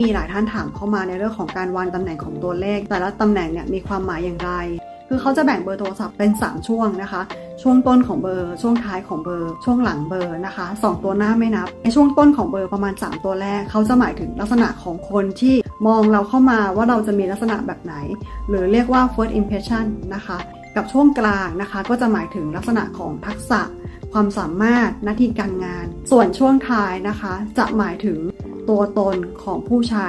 มีหลายท่านถามเข้ามาในเรื่องของการวางตำแหน่งของตัวเลข แต่ละตำแหน่งเนี่ยมีความหมายอย่างไร คือเขาจะแบ่งเบอร์โทรศัพท์เป็น 3 ช่วงนะคะ ช่วงต้นของเบอร์ ช่วงท้ายของเบอร์ ช่วงหลังเบอร์นะคะ 2 ตัวหน้าไม่นับ ในช่วงต้นของเบอร์ประมาณ 3 ตัวแรก เขาจะหมายถึงลักษณะของคนที่มองเราเข้ามาว่าเราจะมีลักษณะแบบไหน หรือเรียกว่า first impression นะคะกับช่วงกลางนะคะ ก็จะหมายถึงลักษณะของทักษะ ความสามารถหน้าที่การงาน ส่วนช่วงท้ายนะคะ จะหมายถึง ตัวตนของผู้ใช้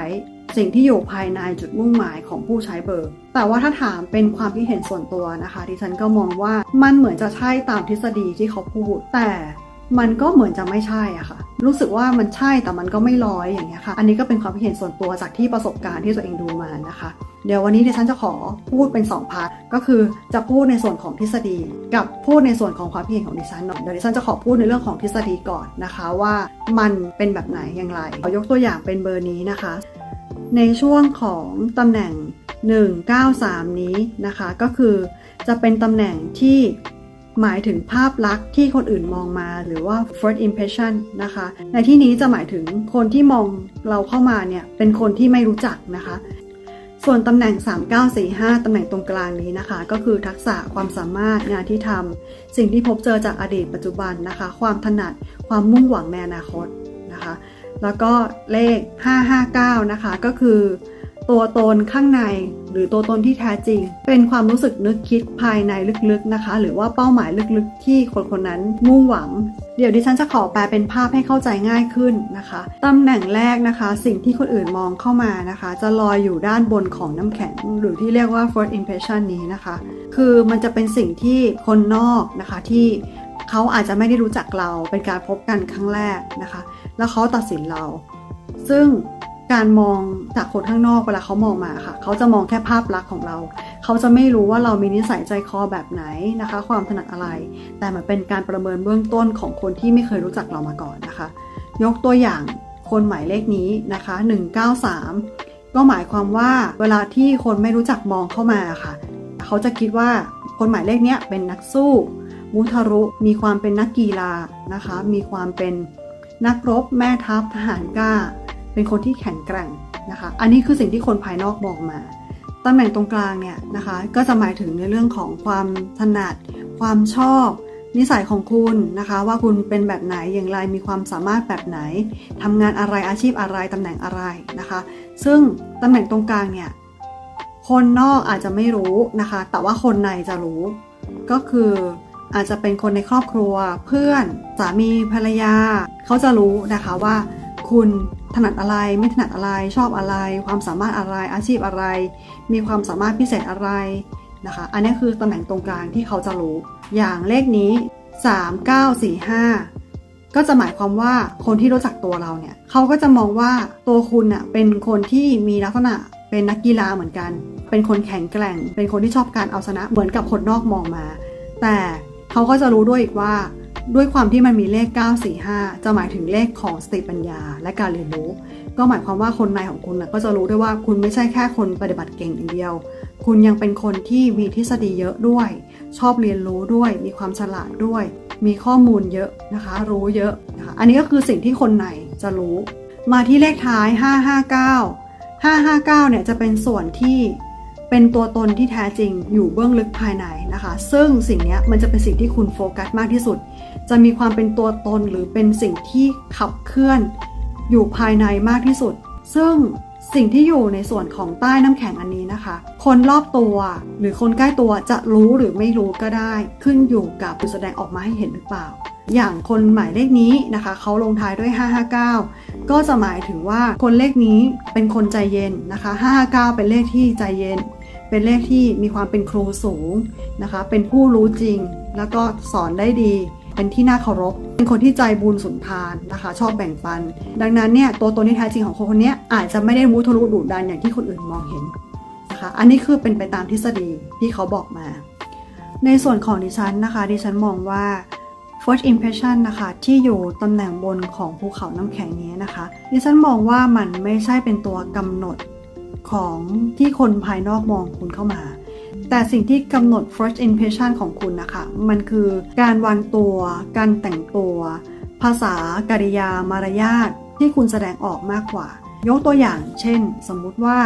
สิ่งที่อยู่ภายในจุดมุ่งหมายของผู้ใช้เบอร์ แต่ว่าถ้าถามเป็นความคิดเห็นส่วนตัวนะคะดิฉันก็มองว่ามันเหมือนจะใช่ตามทฤษฎีที่เขาพูด แต่มันก็เหมือนจะไม่ใช่อะค่ะ รู้สึกว่ามันใช่แต่มันก็ไม่ร้อยอย่างเงี้ยค่ะ อันนี้ก็เป็นความคิดเห็นส่วนตัวจากที่ประสบการณ์ที่ตัวเองดูมานะคะ เดี๋ยววันนี้ดิฉันจะขอพูดเป็น2พาร์ทก็คือจะพูดในส่วนของทฤษฎี กับพูดในส่วนของความคิดเห็นของดิฉันเนาะเดี๋ยวดิฉันจะขอพูดในเรื่องของทฤษฎีก่อนนะคะว่ามันเป็นแบบไหนอย่างไรขอยกตัวอย่างเป็นเบอร์นี้นะคะ ในช่วงของตำแหน่ง 193 นี้นะคะก็คือจะเป็นตำแหน่งที่หมายถึงภาพลักษณ์ที่คนอื่นมองมาหรือว่า first impression นะคะ ในที่นี้จะหมายถึงคนที่มองเราเข้ามาเนี่ยเป็นคนที่ไม่รู้จักนะคะ ส่วนตำแหน่ง 3945 ตำแหน่งตรงกลางนี้นะคะ ก็คือทักษะความสามารถงานที่ทำสิ่งที่พบเจอจากอดีตปัจจุบันนะคะ ความถนัดความมุ่งหวังในอนาคตนะคะ แล้วก็เลข 559 นะคะ ก็คือ ตัวตนข้างใน หรือตัวตนที่แท้จริง เป็นความรู้สึกนึกคิดภายในลึกๆนะคะ หรือว่าเป้าหมายลึกๆ ที่คนคนนั้นมุ่งหวัง เดี๋ยวดิฉันจะขอแปลเป็นภาพให้เข้าใจง่ายขึ้นนะคะตำแหน่งแรกนะคะ สิ่งที่คนอื่นมองเข้ามานะคะ จะลอยอยู่ด้านบนของน้ำแข็ง หรือที่เรียกว่า first impression นี้นะคะ คือมันจะเป็นสิ่งที่คนนอกนะคะที่เขาอาจจะไม่ได้รู้จักเราเป็นการพบกันครั้งแรกนะคะ แล้วเขาตัดสินเรา ซึ่ง การมองจากคนข้างนอกเวลาเขามองมาค่ะ เขาจะมองแค่ภาพลักษณ์ของเรา เขาจะไม่รู้ว่าเรามีนิสัยใจคอแบบไหนนะคะ ความถนัดอะไร แต่มันเป็นการประเมินเบื้องต้นของคนที่ไม่เคยรู้จักเรามาก่อนนะคะ ยกตัวอย่างคนหมายเลขนี้นะคะ 193 ก็หมายความว่าเวลาที่คนไม่รู้จักมองเข้ามาค่ะ เขาจะคิดว่าคนหมายเลขนี้เป็นนักสู้ มุทะรุ มีความเป็นนักกีฬานะคะ มีความเป็นนักรบแม่ทัพทหารกล้า เป็นคนที่แข็งแกร่งนะคะ อันนี้คือสิ่งที่คนภายนอกมองมาตำแหน่งตรงกลางเนี่ยนะคะก็จะหมายถึงในเรื่องของความถนัด ความชอบ นิสัยของคุณนะคะ ว่าคุณเป็นแบบไหนอย่างไรมีความสามารถแบบไหนทำงานอะไรอาชีพอะไรตำแหน่งอะไรนะคะ ซึ่งตำแหน่งตรงกลางเนี่ยคนนอกอาจจะไม่รู้นะคะ แต่ว่าคนในจะรู้ ก็คืออาจจะเป็นคนในครอบครัว เพื่อนสามีภรรยา เขาจะรู้นะคะว่า คุณ ถนัดอะไรไม่ถนัดอะไรชอบอะไร ความสามารถอะไรอาชีพอะไร มีความสามารถพิเศษอะไรนะคะ อันนี้คือตำแหน่งตรงกลางที่เขาจะรู้ อย่างเลขนี้ 3945 ก็จะหมายความว่าคนที่รู้จักตัวเราเนี่ยเขาก็จะมองว่าตัวคุณน่ะเป็นคนที่มีลักษณะเป็นนักกีฬาเหมือนกัน เป็นคนแข็งแกร่ง เป็นคนที่ชอบการเอาชนะเหมือนกับคนนอกมองมา แต่เขาก็จะรู้ด้วยอีกว่า ด้วยความที่มันมีเลข 945 จะหมายถึงเลขของสติปัญญา และการเรียนรู้ ก็หมายความว่าคนในของคุณนะก็จะรู้ด้วยว่าคุณไม่ใช่แค่คนปฏิบัติเก่งอย่างเดียว คุณยังเป็นคนที่มีทฤษฎีเยอะด้วย ชอบเรียนรู้ด้วย มีความฉลาดด้วย มีข้อมูลเยอะนะคะ รู้เยอะนะคะอันนี้ก็คือสิ่งที่คนในจะรู้ มาที่เลขท้าย 559 559เนี่ยจะเป็นส่วนที่ เป็นตัวตนที่แท้จริงอยู่เบื้องลึกภายในนะคะ ซึ่งสิ่งนี้มันจะเป็นสิ่งที่คุณโฟกัสมากที่สุด จะมีความเป็นตัวตนหรือเป็นสิ่งที่ขับเคลื่อน อยู่ภายในมากที่สุด ซึ่งสิ่งที่อยู่ในส่วนของใต้น้ำแข็งอันนี้นะคะ คนรอบตัวหรือคนใกล้ตัวจะรู้หรือไม่รู้ก็ได้ ขึ้นอยู่กับแสดงออกมาให้เห็นหรือเปล่า อย่างคนหมายเลขนี้นะคะเขาลงท้ายด้วย 559 ก็จะหมายถึงว่าคนเลขนี้เป็นคนใจเย็นนะคะ 559 เป็นเลขที่ใจเย็น เป็นเลขที่มีความเป็นครูสูงนะคะ เป็นผู้รู้จริง แล้วก็สอนได้ดี เป็นที่น่าเคารพ เป็นคนที่ใจบุญสุนทานนะคะ ชอบแบ่งปัน ดังนั้นเนี่ยตัวตนที่แท้จริงของคนคนนี้อาจจะไม่ได้มุทะลุดุดันอย่างที่คนอื่นมองเห็นนะคะ อันนี้คือเป็นไปตามทฤษฎีที่เขาบอกมา ในส่วนของดิฉันนะคะ ดิฉันมองว่า first impression นะคะ ที่อยู่ตำแหน่งบนของภูเขาน้ำแข็งนี้นะคะ ดิฉันมองว่ามันไม่ใช่เป็นตัวกำหนด ของที่คนภายนอกมองคุณเข้ามา แต่สิ่งที่กำหนด first impression ของคุณนะคะ มันคือการวางตัว การแต่งตัว ภาษากริยามารยาทที่คุณแสดงออกมากกว่า ยกตัวอย่างเช่น สมมุติว่า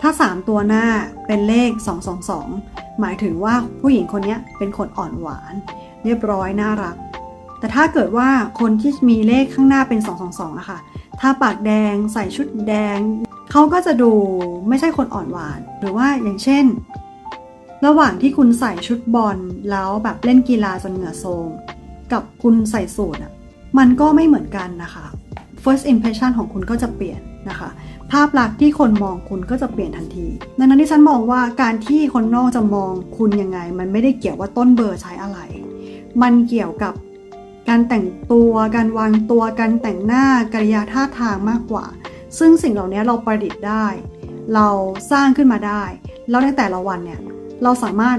ถ้า 3 ตัวหน้าเป็นเลข 222 หมายถึงว่าผู้หญิงคนนี้เป็นคนอ่อนหวาน เรียบร้อยน่ารัก แต่ถ้าเกิดว่าคนที่มีเลขข้างหน้าเป็น 222อะค่ะถ้าปากแดงใส่ชุดแดง เขาก็จะดูไม่ใช่คนอ่อนหวาน หรือว่าอย่างเช่น ระหว่างที่คุณใส่ชุดบอลแล้วแบบเล่นกีฬาจนเหงื่อโซมกับคุณใส่สูทอะมันก็ไม่เหมือนกันนะคะ first impression ของคุณก็จะเปลี่ยนนะคะ ภาพลักษณ์ที่คนมองคุณก็จะเปลี่ยนทันที ดังนั้นที่ฉันมองว่าการที่คนนอกจะมองคุณยังไง มันไม่ได้เกี่ยวว่าต้นเบอร์ใช้อะไร มันเกี่ยวกับการแต่งตัว การวางตัว การแต่งหน้ากริยาท่าทางมากกว่า ซึ่งสิ่งเหล่านี้เราประดิษฐ์ได้ เราสร้างขึ้นมาได้ แล้วในแต่ละวันเนี่ยเราสามารถ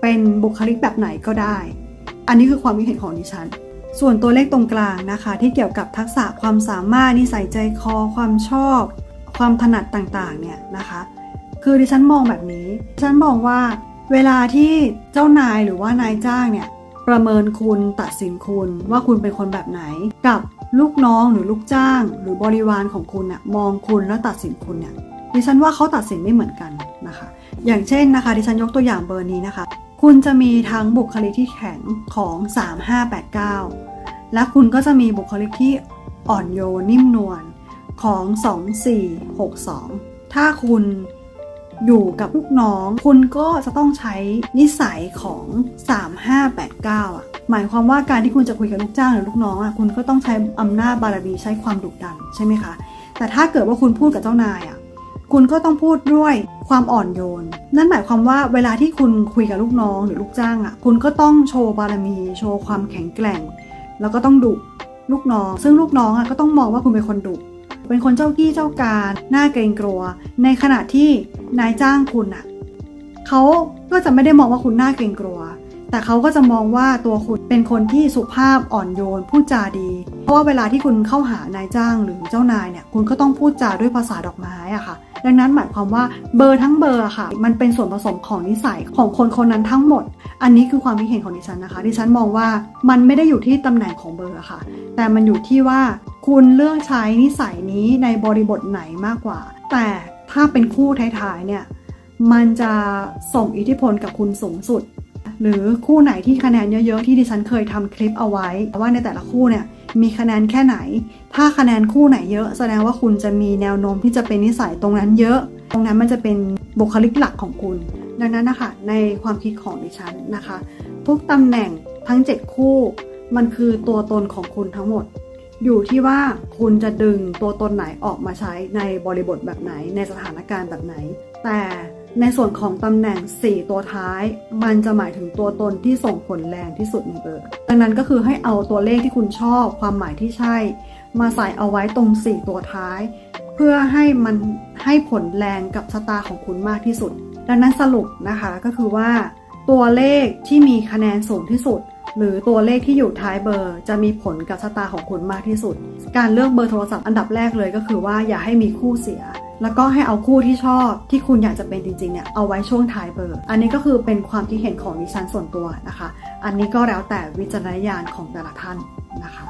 เป็นบุคลิกแบบไหนก็ได้ อันนี้คือความคิดเห็นของดิฉัน ส่วนตัวเลขตรงกลางนะคะ ที่เกี่ยวกับทักษะความสามารถนิสัยใจคอความชอบ ความถนัดต่างๆเนี่ยนะคะ คือดิฉันมองแบบนี้ดิฉันมองว่าเวลาที่เจ้านายหรือว่านายจ้างเนี่ยประเมินคุณตัดสินคุณว่าคุณเป็นคนแบบไหนกับ ลูกน้องหรือลูกจ้าง หรือบริวารของคุณน่ะมองคุณแล้วตัดสินคุณเนี่ยดิฉันว่าเขาตัดสินไม่เหมือนกันนะคะ อย่างเช่นนะคะดิฉันยกตัวอย่างเบอร์นี้นะคะ คุณจะมีทั้งบุคลิกที่แข็งของ 3589 และคุณก็จะมีบุคลิกที่อ่อนโยนนิ่มนวลของ 2462 ถ้าคุณอยู่กับลูกน้อง คุณก็จะต้องใช้นิสัยของ 3589 อะ หมายความว่าการที่คุณจะคุยกับลูกจ้างหรือลูกน้องอะคุณก็ต้องใช้อำนาจบารมีใช้ความดุดันใช่ไหมคะ แต่ถ้าเกิดว่าคุณพูดกับเจ้านายอะคุณก็ต้องพูดด้วยความอ่อนโยน นั่นหมายความว่าเวลาที่คุณคุยกับลูกน้องหรือลูกจ้างอะคุณก็ต้องโชว์บารมี โชว์ความแข็งแกร่ง แล้วก็ต้องดุลูกน้อง ซึ่งลูกน้องอะก็ต้องมองว่าคุณเป็นคนดุเป็นคนเจ้ากี้เจ้าการหน้าเกรงกลัว ในขณะที่นายจ้างคุณอะเขาก็จะไม่ได้มองว่าคุณหน้าเกรงกลัว แต่เขาก็จะมองว่าตัวคุณเป็นคนที่สุภาพอ่อนโยนพูดจาดี เพราะว่าเวลาที่คุณเข้าหานายจ้างหรือเจ้านายเนี่ยคุณก็ต้องพูดจาด้วยภาษาดอกไม้อะค่ะ ดังนั้นหมายความว่าเบอร์ทั้งเบอร์ค่ะ มันเป็นส่วนผสมของนิสัยของคนคนนั้นทั้งหมด อันนี้คือความคิดเห็นของดิฉันนะคะ ดิฉันมองว่ามันไม่ได้อยู่ที่ตำแหน่งของเบอร์ค่ะ แต่มันอยู่ที่ว่าคุณเลือกใช้นิสัยนี้ในบริบทไหนมากกว่า แต่ถ้าเป็นคู่ท้ายๆเนี่ยมันจะส่งอิทธิพลกับคุณสูงสุด หรือคู่ไหนที่คะแนนเยอะๆที่ดิฉันเคยทำคลิปเอาไว้ ว่าในแต่ละคู่เนี่ยมีคะแนนแค่ไหน ถ้าคะแนนคู่ไหนเยอะแสดงว่าคุณจะมีแนวโน้มที่จะเป็นนิสัยตรงนั้นเยอะ ตรงนั้นมันจะเป็นบุคลิกหลักของคุณ ดังนั้นนะคะในความคิดของดิฉันนะคะ ทุกตำแหน่งทั้ง 7 คู่ มันคือตัวตนของคุณทั้งหมด อยู่ที่ว่าคุณจะดึงตัวตนไหนออกมาใช้ในบริบทแบบไหนในสถานการณ์แบบไหน แต่ ในส่วนของตำแหน่ง 4 ตัวท้าย มันจะหมายถึงตัวตนที่ส่งผลแรงที่สุดในเบอร์ดังนั้นก็คือให้เอาตัวเลขที่คุณชอบ ความหมายที่ใช่ มาใส่เอาไว้ตรง 4 ตัวท้าย เพื่อให้มันให้ผลแรงกับชะตาของคุณมากที่สุด ดังนั้นสรุปนะคะก็คือว่า ตัวเลขที่มีคะแนนสูงที่สุด หรือตัวเลขที่อยู่ท้ายเบอร์ จะมีผลกับชะตาของคุณมากที่สุด การเลือกเบอร์โทรศัพท์อันดับแรกเลยก็คือว่าอย่าให้มีคู่เสีย แล้วก็ให้เอาคู่ที่ชอบที่คุณอยากจะเป็นจริงๆเนี่ยเอาไว้ช่วงท้ายเบอร์ อันนี้ก็คือเป็นความคิดเห็นของดิฉันส่วนตัวนะคะ อันนี้ก็แล้วแต่วิจารณญาณของแต่ละท่านนะคะ